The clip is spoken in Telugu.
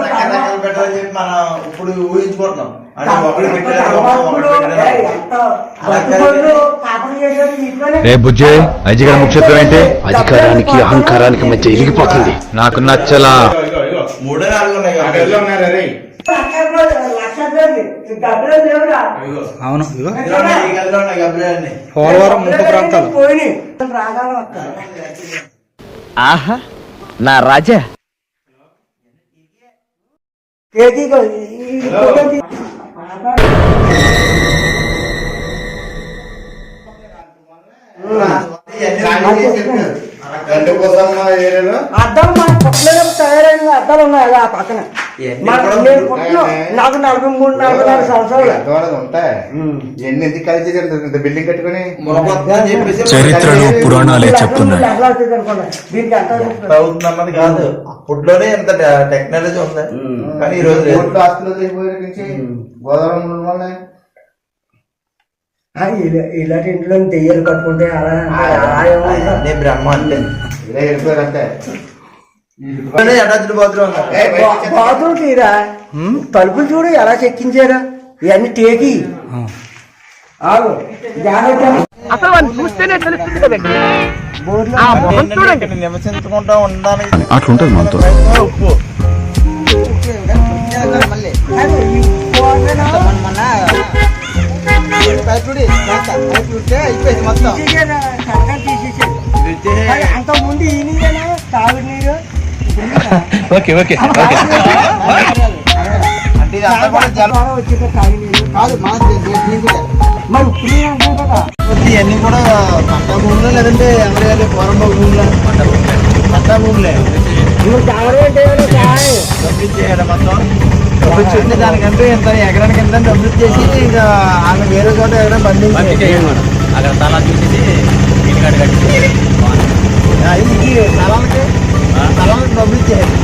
రకరకాలు పెట్టాలని చెప్పి మనం ఇప్పుడు ఊహించుకుంటున్నాం. బుజ్జి అజిగారి ముఖ్యత్వం ఏంటి? అధికారానికి అహంకారానికి మధ్య ఇరిగిపోతుంది. నాకు నచ్చలా. మూడే నాలుగు ఉన్నాయి. అవును. పోలవరం ముంపు ప్రాంతాలు. ఆహా. నా రాజా. అద్దాలు మన పుట్టలో తయారైన అద్దాలు ఉన్నాయి ఆ పక్కన. నాకు నలభై మూడు నలభై నాలుగు సంవత్సరాలు. ఉంటాయి ఎన్ని ఎందుకు కలిసి ఇంత బిల్డింగ్ కట్టుకుని? చరిత్రలో పురాణాలే చెప్తున్నాయి. దీనికి ఎంత అవుతుంది? కాదు. అప్పట్లోనే ఎంత టెక్నాలజీ ఉంది. కానీ ఈ రోజు ఆస్తులు నుంచి గోదావరి వల్ల. ఇలాంటి ఇంట్లో దెయ్యాలు కట్టుకుంటే అలా బ్రహ్మ అంటే. ఇలా వెళ్ళిపోయారు అంతే అటాచ్డ్ బాత్రూమ్ తీరా తలుపులు చూడు ఎలా చెక్కించారా? ఇవన్నీ టేకి. నివసించుకుంటా ఉండడానికి అట్లుంటది మనతో. ఉప్పు అది ఈ నీరు అంటాం కదా ఇవన్నీ కూడా పంట భూములు లేదంటే ఎవరి పూర్వం భూములు పంట భూములే? డబ్బులు మొత్తం. డబ్బులు దానికంటే ఇంత ఎకరానికి ఎంత డబ్బులు ఇచ్చేసి ఇక ఆమె వేరే చోట ఎక్కడ పండించి అక్కడ తలా చూసేసి ఇంటికాడ కట్టి స్థలాలకి స్థలాలకు డబ్బులు ఇచ్చేయాలి.